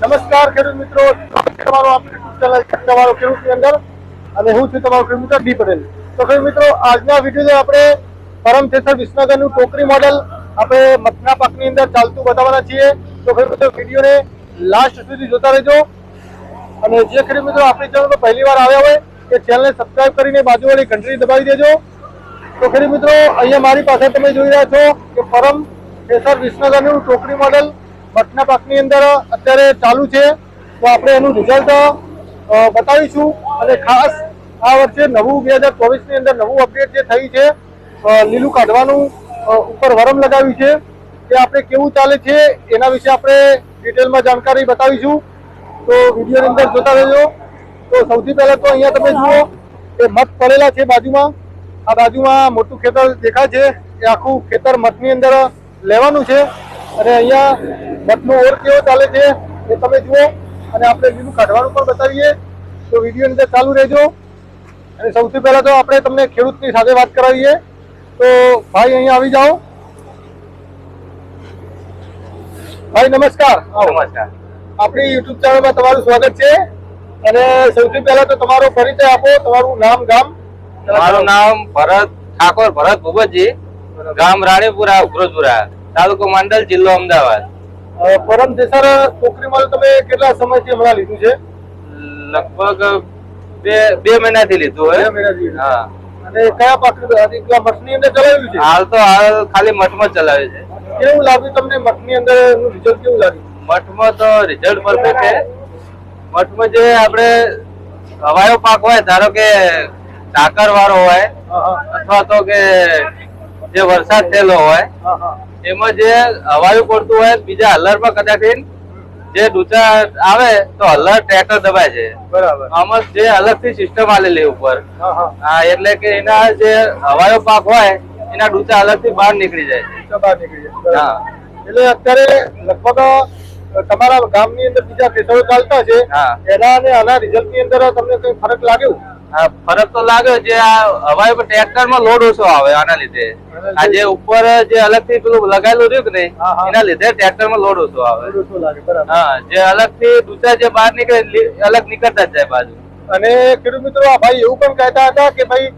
નમસ્કાર ખેડૂત મિત્રો. તમારો આપણી ચેનલ તમારો ખેડૂતની અંદર અને હું છું તમારો ખેડૂત મિત્ર ડી પટેલ. તો ખેડૂત મિત્રો, આજના વીડિયો આપણે પરમ થેસર વિસનગરનું ટોકરી મોડલ આપણે મગના પાકની અંદર ચાલતું બતાવવાના છીએ. તો ખેડૂત મિત્રો, વિડીયોને લાસ્ટ સુધી જોતા રહેજો. અને જે ખેડૂત મિત્રો આપણી ચેનલ પર પહેલી વાર આવ્યા હોય, એ ચેનલને સબસ્ક્રાઇબ કરીને બાજુવાળી ઘંટડી દબાવી દેજો. તો ખેડૂત મિત્રો, અહીંયા મારી પાસે તમે જોઈ રહ્યા છો કે પરમ થેસર વિસનગરનું ટોકરી મોડલ મઠના પાકની અંદર અત્યારે ચાલુ છે. તો આપણે એનું રિઝલ્ટ બતાવીશું. અને ખાસ આ વર્ષે નવું બે હજાર ચોવીસની અંદર નવું અપડેટ જે થયું છે લીલું કાઢવાનું ઉપર વરમ લગાવ્યું છે. તે આપણે કેવું ચાલે છે એના વિશે આપણે ડિટેલમાં જાણકારી બતાવીશું. તો વિડીયોની અંદર જોતા રહેજો. તો સૌથી પહેલાં તો અહીંયા તમે જુઓ કે મઠ પડેલા છે બાજુમાં. આ બાજુમાં મોટું ખેતર દેખાય છે. એ આખું ખેતર મઠની અંદર લેવાનું છે. અને અહીંયા મઠનો ઓર કેવો ચાલે છે એ તમે જુઓ અને આપણે લીલું કાઢવાનું પણ બતાવીએ. તો વિડીયોની અંદર ચાલુ રહેજો. અને સૌથી પહેલાં તો આપણે તમને ખેડૂતની સાથે વાત કરાવીએ. તો ભાઈ અહીંયા આવી જાઓ. ભાઈ નમસ્કાર. નમસ્કાર. આપણી યુટ્યુબ ચેનલમાં તમારું સ્વાગત છે. અને સૌથી પહેલા તો તમારો પરિચય આપો તમારું નામ ગામ. મારું નામ ભરત ઠાકોર ભરત ભૂપતજી ગામ રાણીપુરા ઉગ્રજપુરા તાલુકો માંડલ જિલ્લો અમદાવાદ. પરમ દેસર માલ તમે કેટલા સમયથી હમણાં લીધું છે? લગભગ બે બે મહિનાથી લીધું હોય હા. અને કયા પાક એકલા મઠની અંદર ચલાવ્યું છે? હાલ તો હાલ ખાલી મઠમાં જ ચલાવે છે. કેવું લાગ્યું તમને મઠની અંદર રિઝલ્ટ કેવું લાગ્યું? મઠમાં તો રિઝલ્ટ પરફેક્ટ છે. મઠમાં જે આપણે હવાયો પાક હોય ધારો કે સાકર વાળો હોય અથવા તો કે જે વરસાદ થયેલો હોય એમાં જે હવાયું પડતું હોય બીજા હલરમાં કદાચ જે ડૂચા આવે તો હલર ટ્રેક્ટર દબાય છે. બરાબર. આમાં જે અલગથી સિસ્ટમ આલેલી ઉપર. હા એટલે કે એના જે હવાયો પાક હોય એના ડૂચા અલગથી બહાર નીકળી જાય બહાર નીકળી જાય હા. એટલે અત્યારે લગભગ તમારા ગામની અંદર બીજા ખેતરો ચાલતા છે. એના અને આના રિઝલ્ટની અંદર તમને કઈ ફરક લાગ્યો? ફરક તો લાગે જે આ હવાઈ ટ્રેક્ટરમાં લોડ ઓછો આવે આના લીધે. આ જે ઉપર જે અલગથી પેલું લગાવેલું રહ્યું કે નહીં. એના લીધે ટ્રેક્ટરમાં લોડ ઓછો આવે હા જે અલગથી ડૂચા જે બહાર નીકળે અલગ નીકળતા જ જાય બાજુ. અને ખેડૂત મિત્રો આ ભાઈ એવું પણ કહેતા હતા કે ભાઈ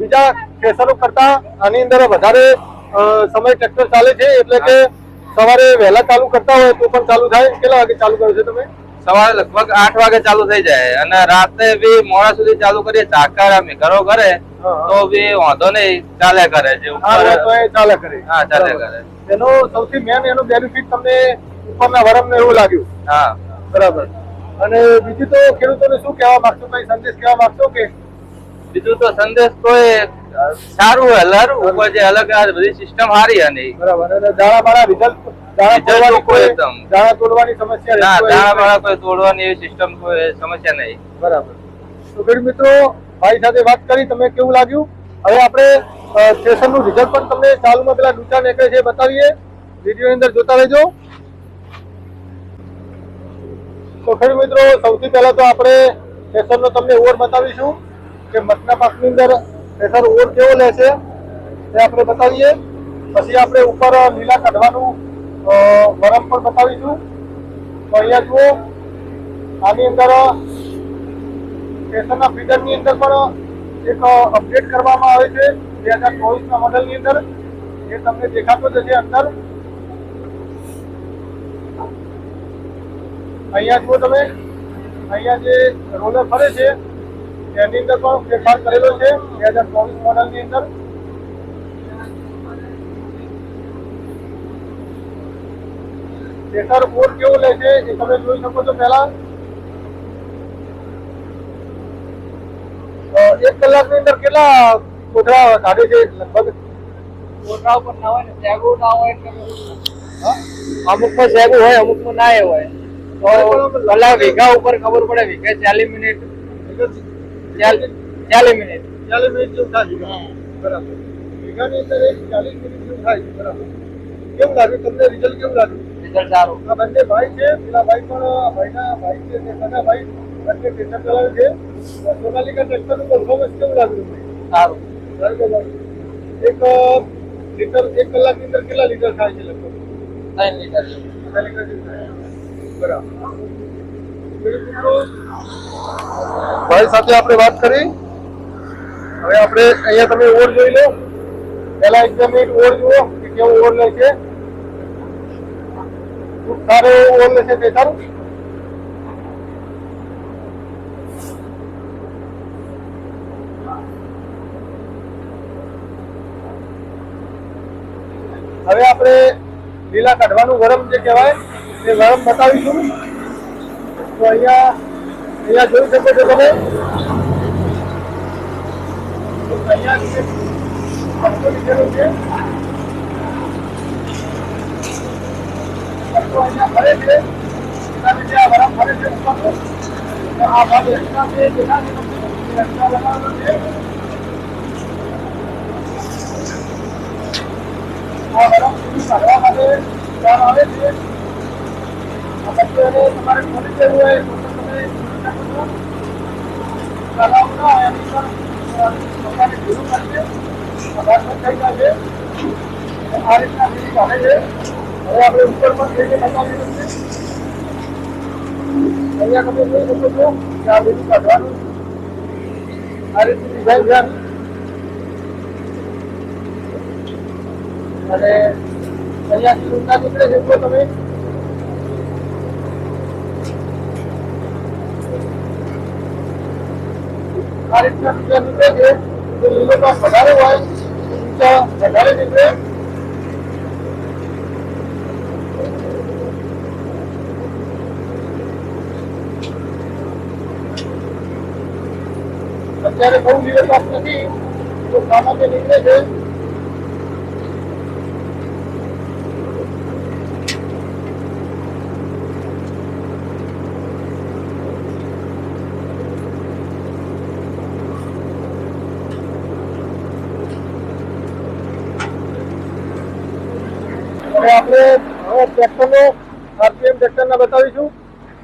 બીજા ખેતરો કરતા આની અંદર વધારે સમય ટ્રેક્ટર ચાલે છે એટલે કે સવારે વહેલા ચાલુ કરતા હોય તો પણ ચાલુ થાય. કેટલા વાગે ચાલુ કરો છો તમે? સવારે લગભગ આઠ વાગે ચાલુ થઈ જાય અને રાતે બી મોડા સુધી ચાલુ કરીએ ચાકર અમે ઘરો કરે. તો બી વાંધો નહીં ચાલે કરે જે ઉપર. ચાલે કરે. હા, ચાલે કરે. એનો સૌથી મેન એનો બેનિફિટ તમને ઉપરના વરમને એવું લાગ્યું. હા. બરાબર. અને બીજું તો ખેડૂતોને શું કહેવા માંગશો? કઈ સંદેશ કહેવા માંગશો કે? બીજું તો સંદેશ તો એ સારું હલારું ઉપર જે અલગ આ બધી સિસ્ટમ સારી અને બરાબર. અને દાડા બાણા રિઝલ્ટ દાણા તોડવાની ચોખ્ખું કોઈ એકદમ. દાણા તોડવાની સમસ્યા ના દાણા કોઈ તોડવાની એવી સિસ્ટમ કોઈ સમસ્યા નહીં. બરાબર. તો ખેડૂત મિત્રો ભાઈ સાથે વાત કરી તમને કેવું લાગ્યું? હવે આપણે સ્ટેશનનું રિઝલ્ટ પણ તમને ચાલુમાં પેલા ડૂચા નીકળે છે બતાવીએ. વિડીયોની અંદર જોતા રહેજો. તો ખેડૂત મિત્રો સૌથી પહેલા તો આપણે સ્ટેશનનો તમને ઓવર બતાવીશું કે મઠના પાકની અંદર સ્ટેશન ઓવર કેવો લેશે તે આપણે બતાવીએ. પછી આપણે ઉપર લીલા કાઢવાનું વરમ પણ બતાવીશું. તો અહીંયા જુઓ, આની અંદર, સ્ટેશનના ફીડરની અંદર પણ એક અપડેટ કરવામાં આવે છે, બે હજાર ચોવીસના મોડલની અંદર. એ તમને દેખાતો જ હશે અંદર. અહીંયા જુઓ તમે, અહીંયા જે રોલર ફરે છે, એની અંદર પણ ફેરફાર કરેલો છે, બે હજાર ચોવીસ મોડલની અંદર. પ્રેશર બોર્ડ કેવો લે છે એ તમે જોઈ શકો છો પહેલા. એક કલાકની અંદર કેટલા કોથળા કાઢે છે? લગભગ? કોટરા ઉપર ના હોય ને સેગું ના હોય? અમુકમાં સેગું હોય અમુકમાં ના એ હોય. તો કલાક વીઘા ઉપર ખબર પડે વીઘા ચાલીસ મિનિટ. ચાલીસ મિનિટ. ચાલીસ મિનિટ જેવું થાય છે. બરાબર. વીઘાની અંદર એક ચાલીસ મિનિટ જેવું થાય બરાબર. કેવું લાગ્યું? તમને રિઝલ્ટ કેવું લાગ્યું? રિઝલ્ટ સારું આ બંને ભાઈ છે પેલા ભાઈ પણ ભાઈના ભાઈ છે તે સગા ભાઈ બંને ટ્રેક્ટર ચલાવે છે. સોનાલિકા ટ્રેક્ટરનું પરફોર્મન્સ કેવું લાગ્યું સારું? એક લીટર એક કલાકની અંદર કેટલા લીટર થાય છે લગભગ? ત્રણ લીટર. બરાબર. લીટર જેવું ભાઈ સાથે આપણે વાત કરી. હવે આપણે અહીંયા તમે ઓર જોઈ લો. પહેલા એક બે મિનિટ ઓર જુઓ કે કેવો ઓર લે છે. સારો એવો ઓર છે હવે આપણે લીલા કાઢવાનું ગરમ જે કહેવાય, તે ગરમ બતાવીશું. તો અહીંયા અહીંયા જોઈ શકો છો તમે. અહીંયા જરૂર છે અહીંયા ફરે છે આ ગરમ ફરે છે ઉપરનું. આ ભાગ એક્સ્ટ્રા છે એક્સ્ટ્રા લગાવેલો છે આ ગરમ પૂરી કાઢવા માટે કામ આવે છે આ પત્તોને તમારે ખોલી દેવું હોય તો તમે છો. ના હોય થઈ જશે આ રીતના બીજી કાઢે છે અને અહીંયાથી ઊંચા નીકળે છે તમે. આ રીતના નીકળે છે. તો લીલો ભાગ વધારે હોય વધારે નીકળે. અત્યારે બહુ દિવસ ભાગ નથી, તો સામાન્ય નીકળે છે. આપણે ટ્રેક્ટરનો આરપીએમ ટ્રેક્ટરના બતાવીશું.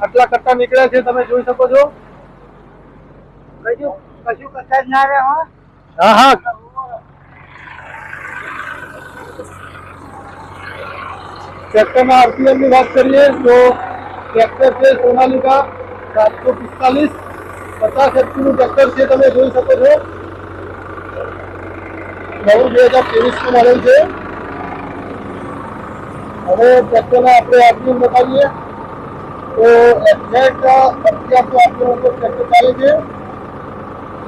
આટલા કટ્ટા નીકળ્યા છે, તમે જોઈ શકો છો. કશું કશું કચાશ ના રહે હો હા હા ટ્રેક્ટરના આરપીએમની વાત કરીએ તો ટ્રેક્ટર છે સોનાલિકા સાતસો પિસ્તાલીસ પચાસ એચપીનું ટ્રેક્ટર છે તમે જોઈ શકો છો નવું બે હજાર ત્રેવીસનું મોડેલ છે હવે ટ્રેક્ટરના આપણે આરપીએમ બતાવીએ તો એક્ઝેક્ટ અત્યાર તો આપણું ઉપર ટ્રેક્ટર ચાલે છે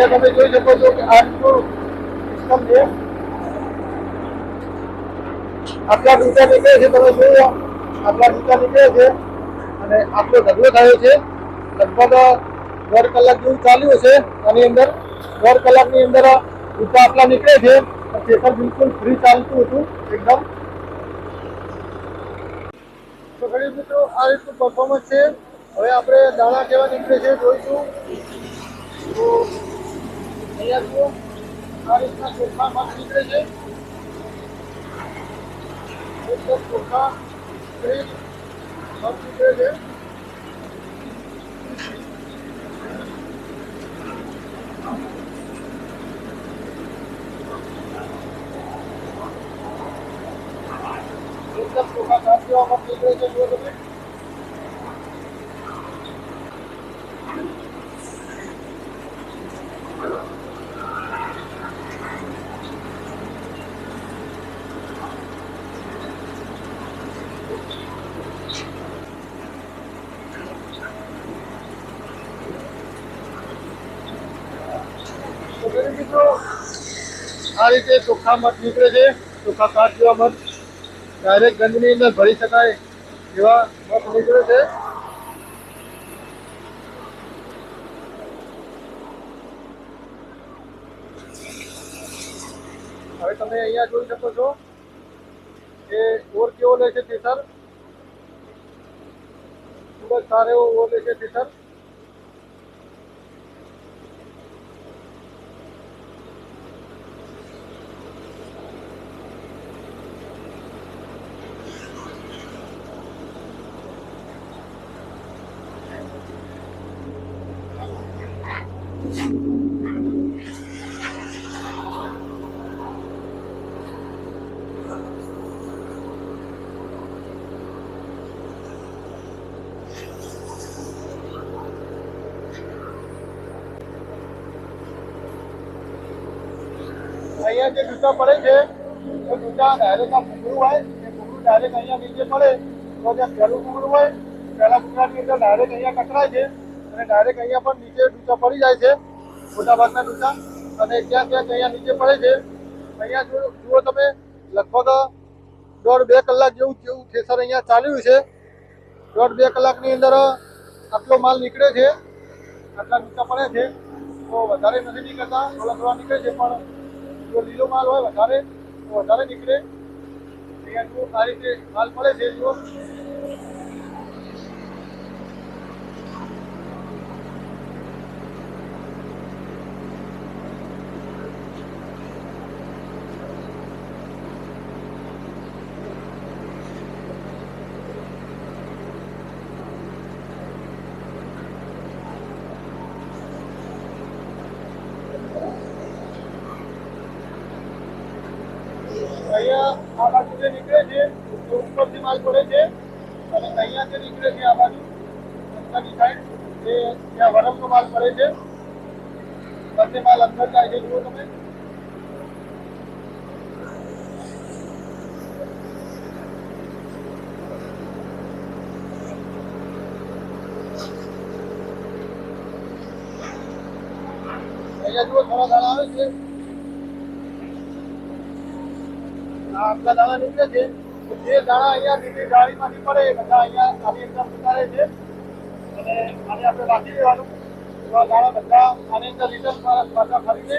અહીંયા તમે જોઈ શકો છો કે આટલું સિસ્ટમ છે. આટલા ડૂટા નીકળે છે, તમે જોયો આટલા ડૂટા નીકળે છે અને આટલો ઢગલો થયો છે. લગભગ દોઢ કલાક જેવું ચાલ્યું હશે આની અંદર. દોઢ કલાકની અંદર ડૂટા આટલા નીકળે છે. સ્ટેશન બિલકુલ ફ્રી ચાલતું હતું એકદમ. તો ગરીબ મિત્રો, આ રીતનું પરફોર્મન્સ છે. હવે આપણે દાણા કેવા નીકળે છે જોઈશું. તો અહીંયા નીકળે છે એકદમ ચોખા ગ્રીન મગ નીકળે છે એકદમ ચોખા સાફ જેવા નીકળે છે જુઓ તમે તો ગરીબ મિત્રો આ રીતે ચોખ્ખા મઠ નીકળે છે, ચોખ્ખા કાચ જેવા મઠ ડાયરેક્ટ ગંજની અંદર ભરી શકાય એવા મઠ નીકળે છે. હવે તમે અહીંયા જોઈ શકો છો કે ઓર કેવો લે છે તેસર ખૂબ જ સારો એવો ઓર લે છે, થેસર. અહીંયા જે ડૂચા પડે છે, એ ડૂચા ડાયરેક્ટ આ હોય, એ ભૂંગળું ડાયરેક્ટ અહીંયા નીચે પડે, તો જે પહેલું ભૂંગળું હોય, પહેલા ભૂંગળાની અંદર ડાયરેક્ટ અહીંયા છે. અને ડાયરેક્ટ અહીંયા પણ નીચે ડૂચા પડી જાય છે, મોટાભાગના ડૂચા. અને ત્યાં ત્યાં અહીંયા નીચે પડે છે. અહીંયા જો, જુઓ તમે, લગભગ દોઢ બે કલાક જેવું જેવું થેસર અહીંયા ચાલ્યું છે. દોઢ બે કલાકની અંદર આટલો માલ નીકળે છે. આટલા ડૂચા પડે છે. તો વધારે નથી નીકળતા થોડા થોડા નીકળે છે, પણ જો લીલો માલ હોય વધારે, તો વધારે નીકળે. અહીંયા જુઓ આ રીતે માલ પડે છે, જુઓ. અહીંયા આ બાજુ જે નીકળે છે તો ઉપરથી માલ પડે છે અને અહીંયા જે નીકળે છે આ બાજુ અંદરની સાઈડ એ ત્યાં વરમનો માલ પડે છે બંને માલ અંદર જાય છે જુઓ તમે અહીંયા જુઓ થોડા દાણા આવે છે આ આટલા દાણા નીકળે છે. જે દાણા અહીંયા ગાડીમાંથી પડે એ બધા અહીંયા આની અંદર ઉતારે છે. અને આપણે રાખી દેવાનું. એવા દાણા બધા આની અંદર રિટર્ન પાછા ફરીને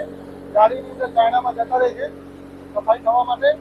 ગાડીની અંદર ચાયણામાં જતા રહે છે. સફાઈ થવા માટે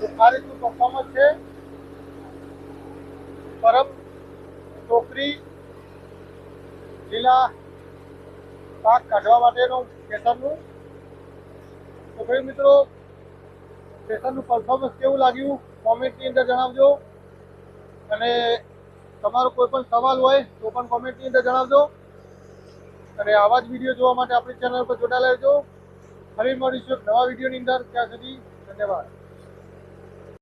તો આ રીતનું પરફોર્મન્સ છે પરમ ટોકરી લીલા પાક કાઢવા માટેનું કેસરનું. તો ભાઈ મિત્રો, કેસરનું પરફોર્મન્સ કેવું લાગ્યું? કોમેન્ટની અંદર જણાવજો. અને તમારો કોઈ પણ સવાલ હોય, તો પણ કોમેન્ટની અંદર જણાવજો. અને આવા જ વીડિયો જોવા માટે આપણી ચેનલ પર જોડાયેલા રહેજો. ફરી મળીશું એક નવા વિડીયોની અંદર. ત્યાં સુધી ધન્યવાદ.